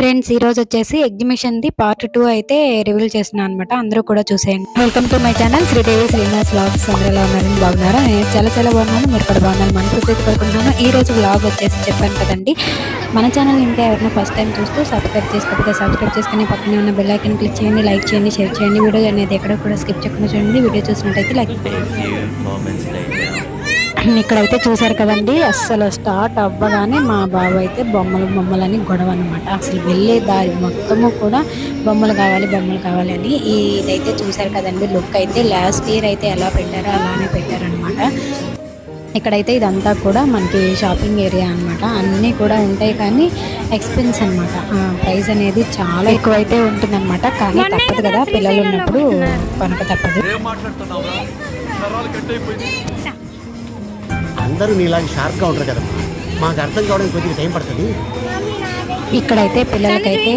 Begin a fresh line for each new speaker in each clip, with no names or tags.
Friends ఈ రోజు వచ్చేసి ఎగ్జిబిషన్ ది పార్ట్ టూ అయితే రివీల్ చేస్తున్నాను అనమాట అందరూ కూడా చూసేయండి. Welcome to my channel Sridevi Srinivas blogs అందరూ ఎలా ఉన్నారని బాగున్నారా? నేను చాలా చాలా బాగున్నాను. మీరు కూడా బాగున్నాను మనసు కోరుకుంటున్నాను. ఈ రోజు బ్లాగ్ వచ్చేసి చెప్పాను కదండి. మన ఛానల్ ఇంకా ఎవరైనా ఫస్ట్ టైం చూస్తూ సబ్స్క్రైబ్ చేసుకోకపోతే సబ్స్క్రైబ్ చేసుకుని పక్కనే ఉన్న బెల్ ఐకన్ క్లిక్ చేయండి లైక్ చేయండి షేర్ చేయండి. వీడియో అనేది ఎక్కడ కూడా స్కిప్ చేయకుండా చూడండి. వీడియో చూసినట్టయితే లైక్. ఇక్కడైతే చూసారు కదండి అస్సలు స్టార్ట్ అవ్వగానే మా బాబు అయితే బొమ్మలు బొమ్మలని గొడవ అనమాట అసలు వెళ్ళే దారి మొత్తము కూడా బొమ్మలు కావాలి బొమ్మలు కావాలి అని ఈ ఇదైతే చూసారు కదండి. లుక్ అయితే లాస్ట్ ఇయర్ అయితే ఎలా పెట్టారో అలానే పెట్టారనమాట ఇక్కడైతే ఇదంతా కూడా మనకి షాపింగ్ ఏరియా అన్నమాట. అన్నీ కూడా ఉంటాయి కానీ ఎక్స్పెన్స్ అనమాట ప్రైస్ అనేది చాలా ఎక్కువ అయితే ఉంటుందన్నమాట. కానీ తప్పదు కదా పిల్లలు ఉన్నప్పుడు కొనక తప్పదు.
అందరూ నీలాగా షార్ప్గా ఉంటారు కదమ్మా. మాకు అర్థం కావడానికి కొద్దిగా టైం పడుతుంది.
ఇక్కడైతే పిల్లలకైతే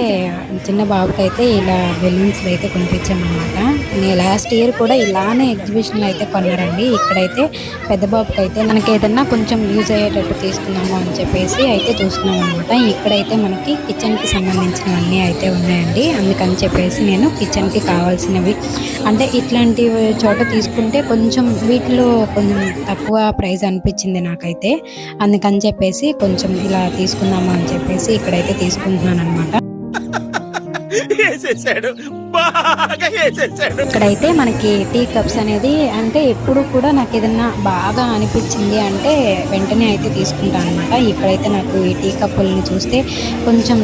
చిన్న బాబుకైతే ఇలా బెలూన్స్ అయితే కొనిపించామన్నమాట. నేను లాస్ట్ ఇయర్ కూడా ఇలానే ఎగ్జిబిషన్లు అయితే కొన్నారండి. ఇక్కడైతే పెద్ద బాబుకి అయితే మనకి ఏదన్నా కొంచెం యూజ్ అయ్యేటట్టు తీసుకున్నాము అని చెప్పేసి అయితే చూసుకున్నాం అనమాట ఇక్కడైతే మనకి కిచెన్కి సంబంధించినవన్నీ అయితే ఉన్నాయండి. అందుకని చెప్పేసి నేను కిచెన్కి కావాల్సినవి అంటే ఇట్లాంటి చోట తీసుకుంటే కొంచెం వీటిలో కొంచెం తక్కువ ప్రైస్ అనిపించింది నాకైతే. అందుకని చెప్పేసి కొంచెం ఇలా తీసుకుందాము అని చెప్పేసి ఇక్కడైతే తీసుకుంటున్నాను అనమాట ఇక్కడైతే మనకి టీ కప్స్ అనేది అంటే ఎప్పుడు కూడా నాకు ఏదన్నా బాగా అనిపించింది అంటే వెంటనే అయితే తీసుకుంటాను అనమాట ఇక్కడైతే నాకు ఈ టీ కప్పుల్ని చూస్తే కొంచెం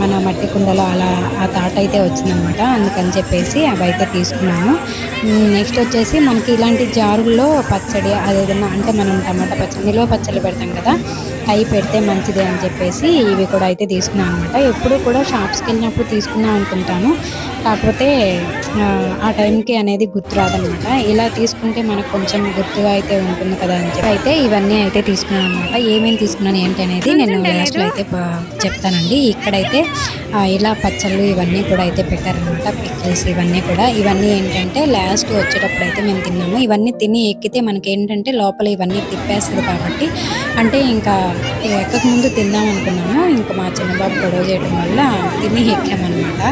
మన మట్టి కుండలో అలా ఆ థాట్ అయితే వచ్చిందనమాట అందుకని చెప్పేసి అవి అయితే తీసుకున్నాను నెక్స్ట్ వచ్చేసి మనకి ఇలాంటి జారుల్లో పచ్చడి అదేదన్నా అంటే మనం టమాటా పచ్చడి నిల్వ పచ్చడి పెడతాం కదా అవి పెడితే మంచిది అని చెప్పేసి ఇవి కూడా అయితే తీసుకున్నాను అనమాట ఎప్పుడు కూడా షాప్స్కి వెళ్ళినప్పుడు తీసుకుందాం అనుకుంటాను. కాకపోతే ఆ, టైంకి అనేది గుర్తు రాదనమాట. ఇలా తీసుకుంటే మనకు కొంచెం గుర్తుగా అయితే ఉంటుంది కదా అని చెప్పి. అయితే ఇవన్నీ అయితే తీసుకున్నాను అనమాట. ఏమేమి తీసుకున్నాను ఏంటి అనేది నేను లాస్ట్లో అయితే చెప్తానండి. ఇక్కడైతే ఇలా పచ్చళ్ళు ఇవన్నీ కూడా అయితే పెట్టారనమాట. పిక్కిల్స్ ఇవన్నీ కూడా. ఇవన్నీ ఏంటంటే లాస్ట్ వచ్చేటప్పుడు అయితే మేము తిన్నాము. ఇవన్నీ తిని ఎక్కితే మనకి ఏంటంటే లోపల ఇవన్నీ తిప్పేస్తుంది కాబట్టి. అంటే ఇంకా ఎక్కక ముందు తిందాం అనుకున్నాము. ఇంకా మా చిన్నబాబు గొడవ చేయడం వల్ల తిని ఎక్కామన్నమాట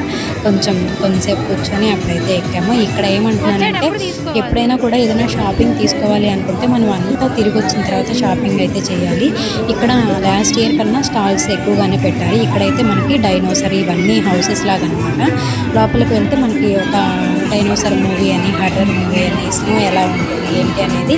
కొంచెం కొంచెంసేపు కూర్చొని అప్పుడైతే ఎక్కాము. ఇక్కడ ఏమంటున్నానంటే ఎప్పుడైనా కూడా ఏదైనా షాపింగ్ తీసుకోవాలి అనుకుంటే మనం అంతా తిరిగి వచ్చిన తర్వాత షాపింగ్ అయితే చేయాలి. ఇక్కడ లాస్ట్ ఇయర్ కన్నా స్టాల్స్ ఎక్కువగానే పెట్టారు. ఇక్కడైతే మనకి డైనోసర్ ఇవన్నీ హౌసెస్ లాగా అనమాట లోపలికి వెళ్తే మనకి ఒక డైనోసర్ మూవీ అని హర్రర్ మూవీ అని స్నో ఎలా ఉంటుంది ఏంటి అనేది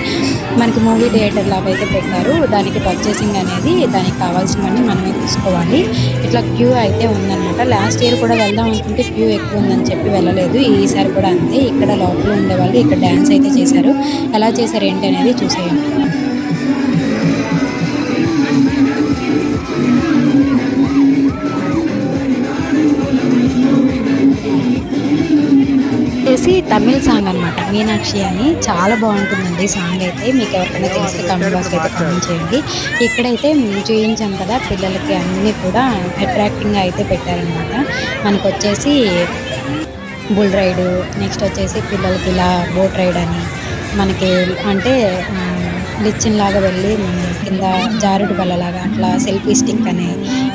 మనకి మూవీ థియేటర్ లాగా అయితే పెట్టారు. దానికి పర్చేసింగ్ అనేది దానికి కావాల్సినవన్నీ మనమే తీసుకోవాలి. ఇట్లా క్యూ అయితే ఉందన్నమాట లాస్ట్ ఇయర్ కూడా వెళ్దాం అనుకుంటే క్యూ ఎక్కువ ఉందని చెప్పి వెళ్ళలేదు. ఈసారి కూడా అంతే. ఇక్కడ లోపల ఉండేవాళ్ళు ఇక్కడ డ్యాన్స్ అయితే చేశారు. ఎలా చేశారు ఏంటి అనేది చూసేయండి. వచ్చేసి తమిళ సాంగ్ అనమాట మీనాక్షి అని చాలా బాగుంటుందండి సాంగ్ అయితే. మీకు ఎవరికైనా తెలిస్తే కామెంట్ బాక్స్ అయితే కామెంట్ చేయండి. ఇక్కడైతే మేము చూపించాం కదా పిల్లలకి అన్నీ కూడా అట్రాక్టింగ్గా అయితే పెట్టారనమాట మనకు వచ్చేసి బుల్ రైడు. నెక్స్ట్ వచ్చేసి పిల్లలకి ఇలా బోట్ రైడ్ అని మనకి అంటే లిచ్చిన్ లాగా వెళ్ళి కింద జారుడు బల్లలాగా అట్లా సెల్ఫీ స్టిక్ అని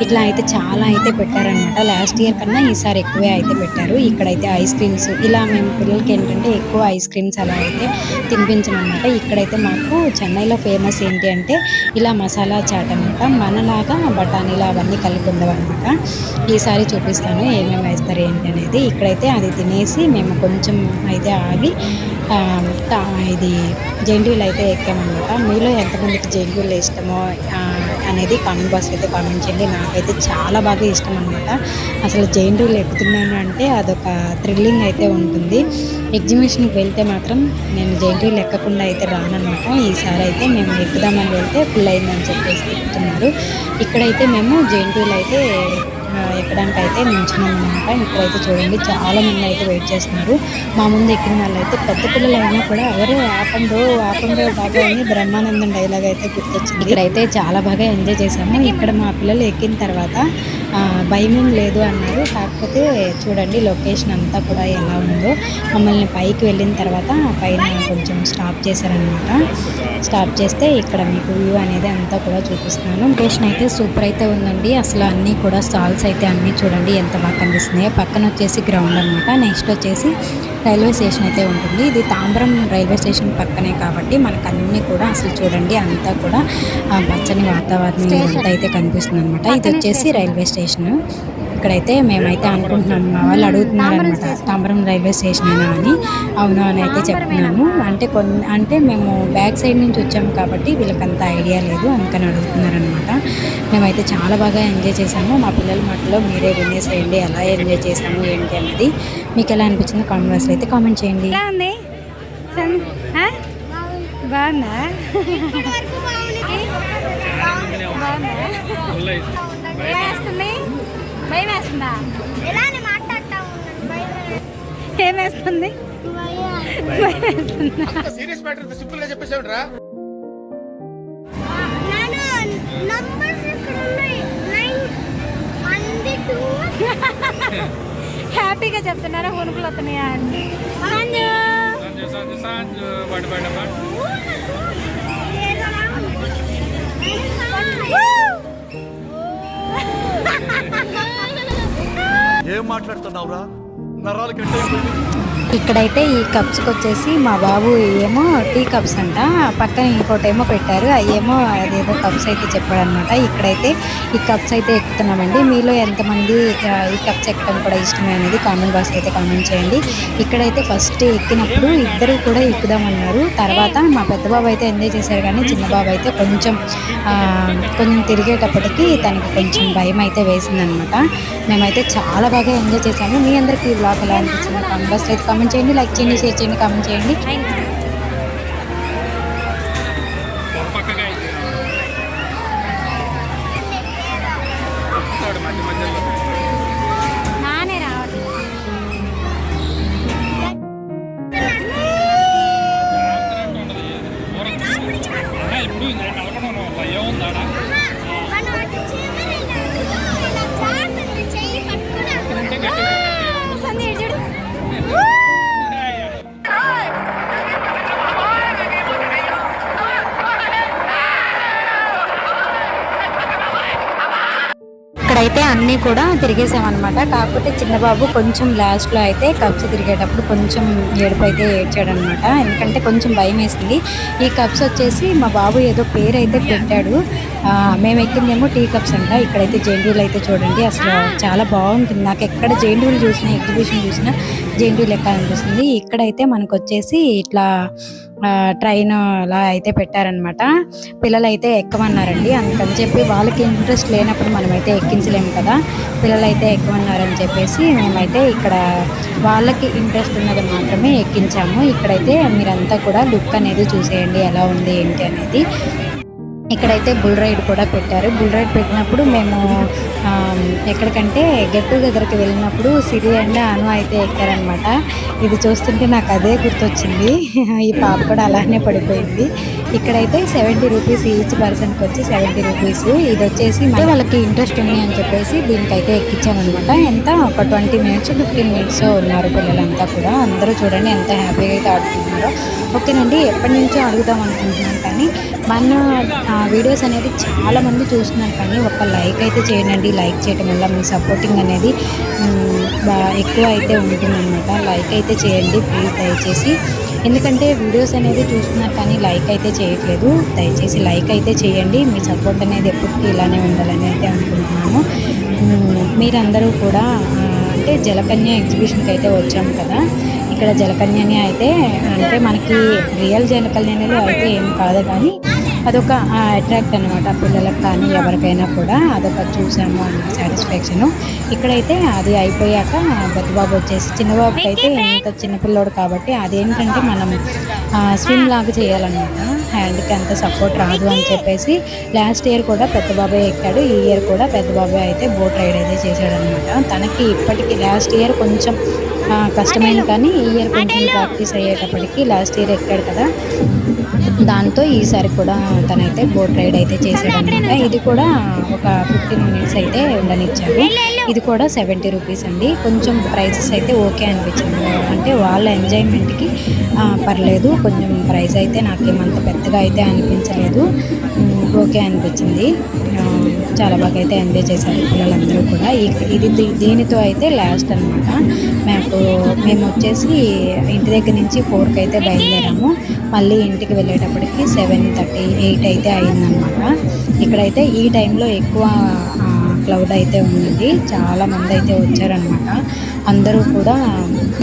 ఇట్లా అయితే చాలా అయితే పెట్టారనమాట లాస్ట్ ఇయర్ కన్నా ఈసారి ఎక్కువే అయితే పెట్టారు. ఇక్కడైతే ఐస్ క్రీమ్స్ ఇలా మేము పిల్లలకి ఏంటంటే ఎక్కువ ఐస్ క్రీమ్స్ అలా అయితే తినిపించమన్నమాట. ఇక్కడైతే మాకు చెన్నైలో ఫేమస్ ఏంటి అంటే ఇలా మసాలా చాట్ అనమాట మనలాగా బఠానీలు అవన్నీ కలిపి ఉండవన్నమాట. ఈసారి చూపిస్తాను ఏమేమి వేస్తారు ఏంటి అనేది. ఇక్కడైతే అది తినేసి మేము కొంచెం అయితే ఆగి ఇది తా- ఇది అయితే ఎక్కామన్నమాట. మీలో ఎంతమందికి జెండీలు ఇష్టమో అనేది కామెంట్ బాక్స్ అయితే కామెంట్ చేయండి. నాకైతే చాలా బాగా ఇష్టం అనమాట అసలు జెండీలు ఎక్కుతున్నాను అంటే అదొక థ్రిల్లింగ్ అయితే ఉంటుంది. ఎగ్జిబిషన్కి వెళ్తే మాత్రం నేను జెండీలు ఎక్కకుండా అయితే రానమాట ఈసారి అయితే మేము ఎక్కుదామని వెళ్తే ఫుల్ అయిందని చెప్పేసి తిప్పుతున్నారు ఇక్కడైతే మేము జెండీలు అయితే ఎక్కడానికి అయితే నించున్నాం ఇక్కడైతే చూడండి చాలా మంది అయితే వెయిట్ చేస్తున్నారు. మా ముందు ఎక్కిన వాళ్ళు అయితే పెద్ద పిల్లలు అయినా కూడా ఎవరు ఆపండు ఆపండు బాగా అని బ్రహ్మానందం డైలాగ్ అయితే గుర్తొచ్చింది. ఇక్కడైతే చాలా బాగా ఎంజాయ్ చేసాము ఇక్కడ మా పిల్లలు ఎక్కిన తర్వాత భయం భయమేం లేదు అన్నారు. కాకపోతే చూడండి లొకేషన్ అంతా కూడా ఎలా ఉందో. మమ్మల్ని పైకి వెళ్ళిన తర్వాత పైన కొంచెం స్టాప్ చేశారనమాట స్టాప్ చేస్తే ఇక్కడ మీకు వ్యూ అనేది అంతా కూడా చూపిస్తున్నాను. లొకేషన్ అయితే సూపర్ అయితే ఉందండి. అసలు అన్నీ కూడా స్టాల్స్ అయితే అన్నీ చూడండి ఎంత బాగా కనిపిస్తున్నాయో. పక్కన వచ్చేసి గ్రౌండ్ అనమాట నెక్స్ట్ వచ్చేసి రైల్వే స్టేషన్ అయితే ఉంటుంది. ఇది తాంబరం రైల్వే స్టేషన్ పక్కనే కాబట్టి మనకు అన్నీ కూడా అసలు చూడండి అంతా కూడా పచ్చని వాతావరణం ఇదంతా అయితే కనిపిస్తుంది అనమాట ఇది వచ్చేసి రైల్వే స్టేషన్. ఇక్కడైతే మేమైతే అనుకుంటున్నాం మా వాళ్ళు అడుగుతున్నారు అనమాట తాంబరం రైల్వే స్టేషన్ అయినా అని. అవును అని అయితే చెప్తున్నాను అంటే కొన్ని అంటే మేము బ్యాక్ సైడ్ నుంచి వచ్చాము కాబట్టి వీళ్ళకంత ఐడియా లేదు అందుకని అడుగుతున్నారు అనమాట మేమైతే చాలా బాగా ఎంజాయ్ చేసాము. మా పిల్లల మాటలో మీరే వినేసేయండి ఎలా ఎంజాయ్ చేసాము ఏంటి అన్నది మీకు ఎలా అనిపించిందో కామెంట్ బాక్స్లో అయితే కామెంట్ చేయండి.
ఎలా ఉంది? సన్- ఆ? బాగుందా? బాగుందా. భయం వేస్తుందా
ఇలానే మాట్లాడతా ఉన్నాను భయం
ఏం వేస్తుంది భయం వేస్తుందా
సీరియస్ మ్యాటర్ సింపుల్గా చెప్పేసాడు రా
హ్యాపీగా చెప్తున్నారా? ఉనుకులు వస్తున్నాయా అండి? సంజు!
ఏం మాట్లాడుతున్నావురా? నరాలు కట్
ఇక్కడైతే ఈ కప్స్కి వచ్చేసి మా బాబు ఏమో టీ కప్స్ అంట. పక్కన ఇంకోటేమో పెట్టారు. అవేమో అదేదో కప్స్ అయితే చెప్పాడనమాట. ఇక్కడైతే ఈ కప్స్ అయితే ఎక్కుతున్నామండి. మీలో ఎంతమంది ఈ కప్స్ ఎక్కడం కూడా ఇష్టమే అనేది కామెంట్ బాక్స్ అయితే కామెంట్ చేయండి. ఇక్కడైతే ఫస్ట్ ఎక్కినప్పుడు ఇద్దరు కూడా ఎక్కుదామన్నారు. తర్వాత మా పెద్ద బాబు అయితే ఎంజాయ్ చేశారు కానీ చిన్న బాబు అయితే కొంచెం కొంచెం తిరిగేటప్పటికి తనకి కొంచెం భయం అయితే వేసిందనమాట. మేమైతే చాలా బాగా ఎంజాయ్ చేసాము మీ అందరికీ ఈ బ్లాగ్ ఎలా అనిపించింది కామెంట్ బాక్స్ అయితే కామెంట్ కామెంట్ చేయండి లైక్ చేయండి షేర్ చేయండి కామెంట్ చేయండి.
మధ్య మధ్యలో.
ఇక్కడైతే అన్నీ కూడా తిరిగేసామన్నమాట. కాకపోతే చిన్నబాబు కొంచెం లాస్ట్లో అయితే కప్స్ తిరిగేటప్పుడు కొంచెం ఏడుపు అయితే ఏడ్చాడనమాట ఎందుకంటే కొంచెం భయం వేసింది. ఈ కప్స్ వచ్చేసి మా బాబు ఏదో పేరు అయితే పెట్టాడు. మేము ఎక్కిందేమో టీ కప్స్ అంట. ఇక్కడైతే జెండూలు అయితే చూడండి. అసలు చాలా బాగుంటుంది. నాకు ఎక్కడ జెండూలు చూసినా ఎగ్జిబిషన్ చూసినా జెండూలు ఎక్కాలనిపిస్తుంది. ఇక్కడైతే మనకు వచ్చేసి ఇట్లా ట్రైన్ అలా అయితే పెట్టారనమాట పిల్లలు అయితే ఎక్కమన్నారండి? అందుకని చెప్పి వాళ్ళకి ఇంట్రెస్ట్ లేనప్పుడు మనమైతే ఎక్కించలేము కదా. పిల్లలు అయితే ఎక్కమన్నారని చెప్పేసి మేమైతే ఇక్కడ వాళ్ళకి ఇంట్రెస్ట్ ఉన్నది మాత్రమే ఎక్కించాము. ఇక్కడైతే మీరంతా కూడా లుక్ అనేది చూసేయండి ఎలా ఉంది ఏంటి అనేది. ఇక్కడైతే బుల్ రైడ్ కూడా పెట్టారు. బుల్ రైడ్ పెట్టినప్పుడు మేము ఎక్కడికంటే గెట్ టుగెదర్కి వెళ్ళినప్పుడు సిరి అండ్ అను అయితే ఎక్కారనమాట ఇది చూస్తుంటే నాకు అదే గుర్తొచ్చింది. ఈ పాప కూడా అలానే పడిపోయింది. ఇక్కడైతే సెవెంటీ రూపీస్ ఈచ్ పర్సన్కి వచ్చి సెవెంటీ రూపీస్. ఇది వచ్చేసి అంటే వాళ్ళకి ఇంట్రెస్ట్ ఉంది అని చెప్పేసి దీనికైతే ఎక్కించామన్నమాట ఎంత? ఒక ట్వంటీ మినిట్స్ ఫిఫ్టీన్ మినిట్స్ ఉన్నారు పిల్లలంతా కూడా. అందరూ చూడండి ఎంత హ్యాపీగా అయితే ఆడుకుంటున్నారో. ఓకేనండి ఎప్పటి నుంచో అడుగుదాం అనుకుంటున్నాను కానీ మన ఆ, వీడియోస్ అనేది చాలామంది చూస్తున్నారు కానీ ఒక లైక్ అయితే చేయండి. లైక్ చేయడం వల్ల మీ సపోర్టింగ్ అనేది ఎక్కువ అయితే ఉంటుందన్నమాట. లైక్ అయితే చేయండి ప్లీజ్ దయచేసి. ఎందుకంటే వీడియోస్ అనేది చూస్తున్నారు కానీ లైక్ అయితే చేయట్లేదు. దయచేసి లైక్ అయితే చేయండి. మీ సపోర్ట్ అనేది ఎప్పటికీ ఇలానే ఉండాలని అయితే అనుకుంటున్నాను. మీరందరూ కూడా అంటే జలకన్య ఎగ్జిబిషన్కి అయితే వచ్చాము కదా. ఇక్కడ జలకన్యని అయితే అంటే మనకి రియల్ జలకన్యలు అయితే ఏం కాదు కానీ అదొక అట్రాక్ట్ అనమాట పిల్లలకు కానీ ఎవరికైనా కూడా అదొక చూసాము అన్న సాటిస్ఫాక్షన్ ఇక్కడైతే అది అయిపోయాక పెద్దబాబు వచ్చేసి చిన్నబాబుకి అయితే ఇంత చిన్నపిల్లోడు కాబట్టి అదేంటంటే మనం స్విమ్ లాగా చేయాలన్నమాట. హ్యాండ్కి అంత సపోర్ట్ రాదు అని చెప్పేసి లాస్ట్ ఇయర్ కూడా పెద్ద బాబాయ్ ఎక్కాడు. ఈ ఇయర్ కూడా పెద్ద బాబాయ్ అయితే బోట్ రైడ్ అయితే చేశాడనమాట తనకి ఇప్పటికి లాస్ట్ ఇయర్ కొంచెం కష్టమైంది కానీ ఈ ఇయర్ కొంచెం ప్రాక్టీస్ అయ్యేటప్పటికి లాస్ట్ ఇయర్ ఎక్కాడు కదా. దాంతో ఈసారి కూడా తనైతే బోట్ రైడ్ అయితే చేసాడనమాట ఇది కూడా ఒక ఫిఫ్టీన్ మినిట్స్ అయితే ఉండనిచ్చారు. ఇది కూడా సెవెంటీ రూపీస్ అండి. కొంచెం ప్రైసెస్ అయితే ఓకే అనిపించింది. అంటే వాళ్ళ ఎంజాయ్మెంట్కి పర్లేదు. కొంచెం ప్రైస్ అయితే నాకేమంత పెద్దగా అయితే అనిపించలేదు. ఓకే అనిపించింది. చాలా బాగా అయితే ఎంజాయ్ చేశారు పిల్లలందరూ కూడా. ఇది దీనితో అయితే లాస్ట్ అనమాట మాకు మేము వచ్చేసి ఇంటి దగ్గర నుంచి ఫోర్కి అయితే బయలుదేరాము. మళ్ళీ ఇంటికి వెళ్ళేటప్పటికి సెవెన్ థర్టీ ఎయిట్ అయితే అయిందనమాట ఇక్కడైతే ఈ టైంలో ఎక్కువ క్లౌడ్ అయితే ఉందండి. చాలా మంది అయితే వచ్చారనమాట అందరూ కూడా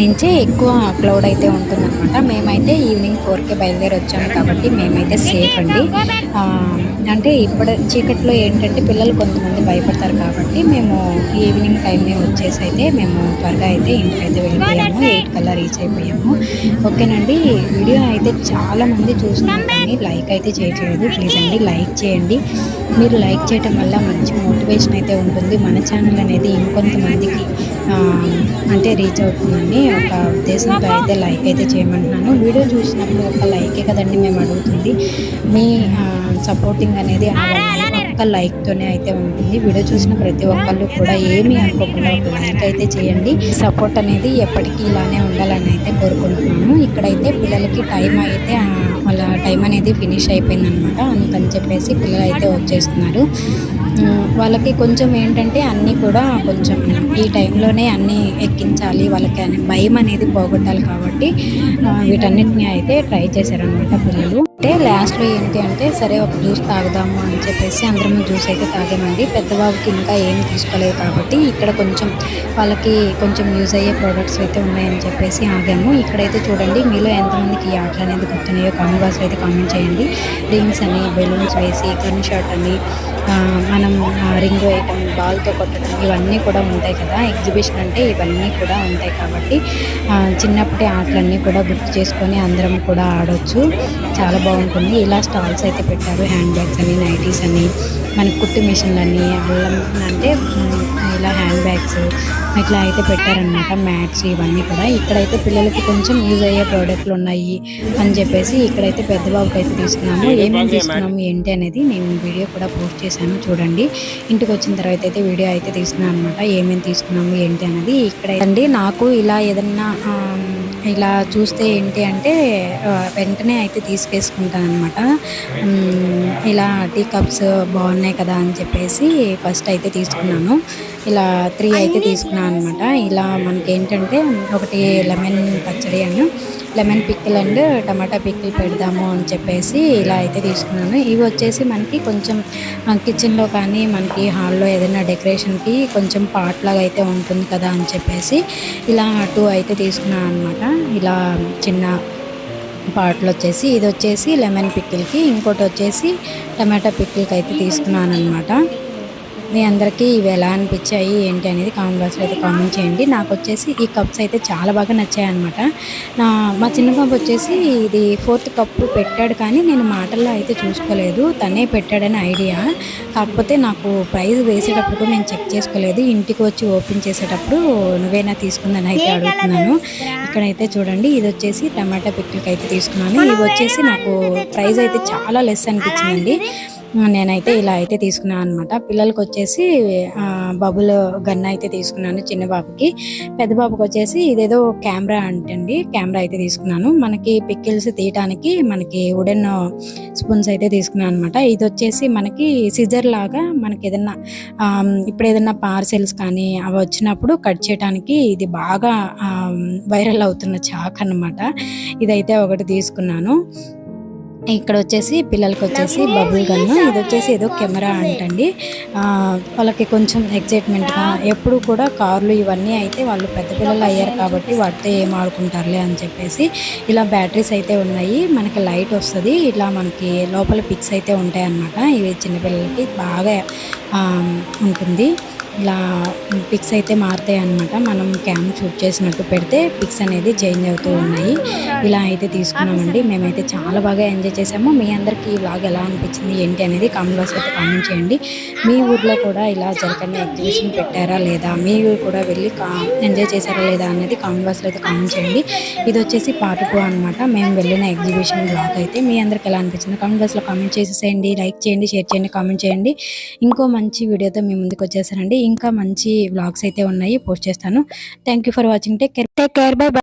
నుంచే ఎక్కువ క్లౌడ్ అయితే ఉంటుందన్నమాట. మేమైతే ఈవినింగ్ ఫోర్కే బయలుదేరి వచ్చాము కాబట్టి మేమైతే సేఫ్ అండి. అంటే ఇప్పుడు చీకట్లో ఏంటంటే పిల్లలు కొంతమంది భయపడతారు కాబట్టి మేము ఈవినింగ్ టైమే వచ్చేసి అయితే మేము త్వరగా అయితే ఇంటికైతే అయితే వెళ్ళిపోయాము. ఎయిట్ కల్లా రీచ్ అయిపోయాము. ఓకేనండి. వీడియో అయితే చాలామంది చూస్తున్నారు కానీ లైక్ అయితే చేయట్లేదు. ప్లీజ్ అండి లైక్ చేయండి. మీరు లైక్ చేయటం వల్ల మంచి మోటివేషన్ అయితే ఉంటుంది. మన ఛానల్ అనేది ఇంకొంతమందికి అంటే రీచ్ అవుతుందని ఒక ఉద్దేశంతో అయితే లైక్ అయితే చేయమంటున్నాను. వీడియో చూసినప్పుడు ఒక లైకే కదండి మేము అడుగుతుంది. మీ సపోర్టింగ్ అనేది ఒక్క లైక్తోనే అయితే ఉంటుంది. వీడియో చూసిన ప్రతి ఒక్కళ్ళు కూడా ఏమీ అనుకోకుండా ఒక లైక్ అయితే చేయండి. సపోర్ట్ అనేది ఎప్పటికీ ఇలానే ఉండాలని అయితే కోరుకుంటున్నాను. ఇక్కడైతే పిల్లలకి టైం అయితే వాళ్ళ టైం అనేది ఫినిష్ అయిపోయింది అనమాట అందుకని చెప్పేసి పిల్లలు అయితే వచ్చేస్తున్నారు వాళ్ళకి కొంచెం ఏంటంటే అన్నీ కూడా కొంచెం ఈ టైంలోనే అన్నీ ఎక్కించాలి వాళ్ళకి భయం అనేది పోగొట్టాలి కాబట్టి వీటన్నిటిని అయితే ట్రై చేశారనమాట పిల్లలు. అంటే లాస్ట్లో ఏంటి అంటే సరే ఒక జ్యూస్ తాగుదాము అని చెప్పేసి అందరం జ్యూస్ అయితే తాగామండి. పెద్దబాబుకి ఇంకా ఏం తీసుకోలేదు కాబట్టి ఇక్కడ కొంచెం వాళ్ళకి కొంచెం యూజ్ అయ్యే ప్రోడక్ట్స్ అయితే ఉన్నాయని చెప్పేసి ఆగాము. ఇక్కడైతే చూడండి మీలో ఎంతమందికి ఈ ఆటలు అనేది గుర్తున్నాయో కామెంట్ బాక్స్లో అయితే కామెంట్ చేయండి. రింగ్స్ అని బెలూన్స్ వేసి గన్ షాట్ అని మనం రింగ్ వేయటం బాల్తో కొట్టడం ఇవన్నీ కూడా ఉంటాయి కదా. ఎగ్జిబిషన్ అంటే ఇవన్నీ కూడా ఉంటాయి కాబట్టి చిన్నప్పటి ఆటలన్నీ కూడా గుర్తు చేసుకొని అందరం కూడా ఆడొచ్చు. చాలా బాగుంటుంది. ఇలా స్టాల్స్ అయితే పెట్టారు. హ్యాండ్ బ్యాగ్స్ అని నైటీస్ అని మనకి కుట్టు మిషన్లు అని అల్లం అంటే ఇలా హ్యాండ్ బ్యాగ్స్ ఇట్లా అయితే పెట్టారనమాట మ్యాట్స్ ఇవన్నీ కూడా. ఇక్కడైతే పిల్లలకి కొంచెం యూజ్ అయ్యే ప్రోడక్ట్లు ఉన్నాయి అని చెప్పేసి ఇక్కడైతే పెద్ద బాబుకి అయితే తీసుకున్నాము. ఏమేమి తీసుకున్నాము ఏంటి అనేది నేను వీడియో కూడా పోస్ట్ చేశాను. చూడండి. ఇంటికి వచ్చిన తర్వాత అయితే వీడియో అయితే తీసుకున్నాను అనమాట ఏమేమి తీసుకున్నాము ఏంటి అనేది ఇక్కడ అండి. నాకు ఇలా ఏదన్నా ఇలా చూస్తే ఏంటి అంటే వెంటనే అయితే తీసుకేసుకుంటాను అనమాట ఇలా టీ కప్స్ బాగున్నాయి కదా అని చెప్పేసి ఫస్ట్ అయితే తీసుకున్నాను. ఇలా త్రీ అయితే తీసుకున్నాను అనమాట ఇలా మనకి ఏంటంటే ఒకటి లెమన్ పచ్చడి అని లెమన్ పిక్కిల్ అండ్ టమాటా పిక్కిల్ పెడదాము అని చెప్పేసి ఇలా అయితే తీసుకున్నాను. ఇవి వచ్చేసి మనకి కొంచెం కిచెన్లో కానీ మనకి హాల్లో ఏదైనా డెకరేషన్కి కొంచెం పాట్ లాగా అయితే ఉంటుంది కదా అని చెప్పేసి ఇలా టూ అయితే తీసుకున్నాను అనమాట ఇలా చిన్న పాటలు వచ్చేసి ఇది వచ్చేసి లెమన్ పిక్కిల్కి ఇంకోటి వచ్చేసి టమాటా పిక్కిల్కి అయితే తీసుకున్నాను అనమాట మీ అందరికీ ఇవి ఎలా అనిపించాయి ఏంటి అనేది కామెంట్ బాక్స్లో అయితే కామెంట్ చేయండి. నాకు వచ్చేసి ఈ కప్స్ అయితే చాలా బాగా నచ్చాయి అనమాట నా మా చిన్న బాబు వచ్చేసి ఇది ఫోర్త్ కప్పు పెట్టాడు కానీ నేను మాటల్లో అయితే చూసుకోలేదు. తనే పెట్టాడని ఐడియా. కాకపోతే నాకు ప్రైస్ వేసేటప్పుడు కూడా నేను చెక్ చేసుకోలేదు. ఇంటికి వచ్చి ఓపెన్ చేసేటప్పుడు నువ్వేనా తీసుకుందని అయితే అడుగుతున్నాను. ఇక్కడైతే చూడండి ఇది వచ్చేసి టమాటా పిక్కిల్కి అయితే తీసుకున్నాను. ఇవి వచ్చేసి నాకు ప్రైస్ అయితే చాలా లెస్ అనిపించిందండి. నేనైతే ఇలా అయితే తీసుకున్నాను అనమాట పిల్లలకి వచ్చేసి బబుల్ గన్ అయితే తీసుకున్నాను చిన్న బాబుకి. పెద్ద బాబుకి వచ్చేసి ఇదేదో కెమెరా అంటండి కెమెరా అయితే తీసుకున్నాను. మనకి పిక్కిల్స్ తీయటానికి మనకి వుడెన్ స్పూన్స్ అయితే తీసుకున్నాను అనమాట ఇది వచ్చేసి మనకి సిజర్ లాగా మనకి ఏదన్నా ఇప్పుడు ఏదన్నా పార్సెల్స్ కానీ అవి వచ్చినప్పుడు కట్ చేయడానికి ఇది బాగా వైరల్ అవుతున్న చాక్ అనమాట ఇదైతే ఒకటి తీసుకున్నాను. ఇక్కడ వచ్చేసి పిల్లలకి వచ్చేసి బబుల్ గన్ ఇది వచ్చేసి ఏదో కెమెరా అంటండి. వాళ్ళకి కొంచెం ఎగ్జైట్మెంట్గా ఎప్పుడు కూడా కార్లు ఇవన్నీ అయితే వాళ్ళు పెద్ద పిల్లలు అయ్యారు కాబట్టి వాటితో ఏం ఆడుకుంటారులే అని చెప్పేసి ఇలా బ్యాటరీస్ అయితే ఉన్నాయి. మనకి లైట్ వస్తుంది. ఇట్లా మనకి లోపల పిక్స్ అయితే ఉంటాయి అన్నమాట ఇవి చిన్నపిల్లలకి బాగా ఉంటుంది. ఇలా పిక్స్ అయితే మారుతాయి అన్నమాట. మనం క్యామ్ షూట్ చేసినట్టు పెడితే పిక్స్ అనేది చేంజ్ అవుతూ ఉన్నాయి. ఇలా అయితే తీసుకున్నామండి. మేమైతే చాలా బాగా ఎంజాయ్ చేసాము మీ అందరికీ ఈ వ్లాగ్ ఎలా అనిపించింది ఏంటి అనేది కామెంట్ బాక్స్ అయితే కామెంట్ చేయండి. మీ ఊర్లో కూడా ఇలా జరగని ఎగ్జిబిషన్ పెట్టారా లేదా మీ ఊరు కూడా వెళ్ళి కా ఎంజాయ్ చేశారా లేదా అనేది కామెంట్ బాక్స్లో అయితే కామెంట్ చేయండి. ఇది వచ్చేసి పార్ట్ టూ అనమాట మేము వెళ్ళిన ఎగ్జిబిషన్ బ్లాగ్ అయితే. మీ అందరికి ఎలా అనిపించింది కామెంట్ బాక్స్లో కామెంట్ చేసేసేయండి. లైక్ చేయండి షేర్ చేయండి కామెంట్ చేయండి. ఇంకో మంచి వీడియోతో మీ ముందుకు వచ్చేసారండి ఇంకా మంచి వ్లాగ్స్ అయితే ఉన్నాయి. పోస్ట్ చేస్తాను. Thank you for watching take care take care bye bye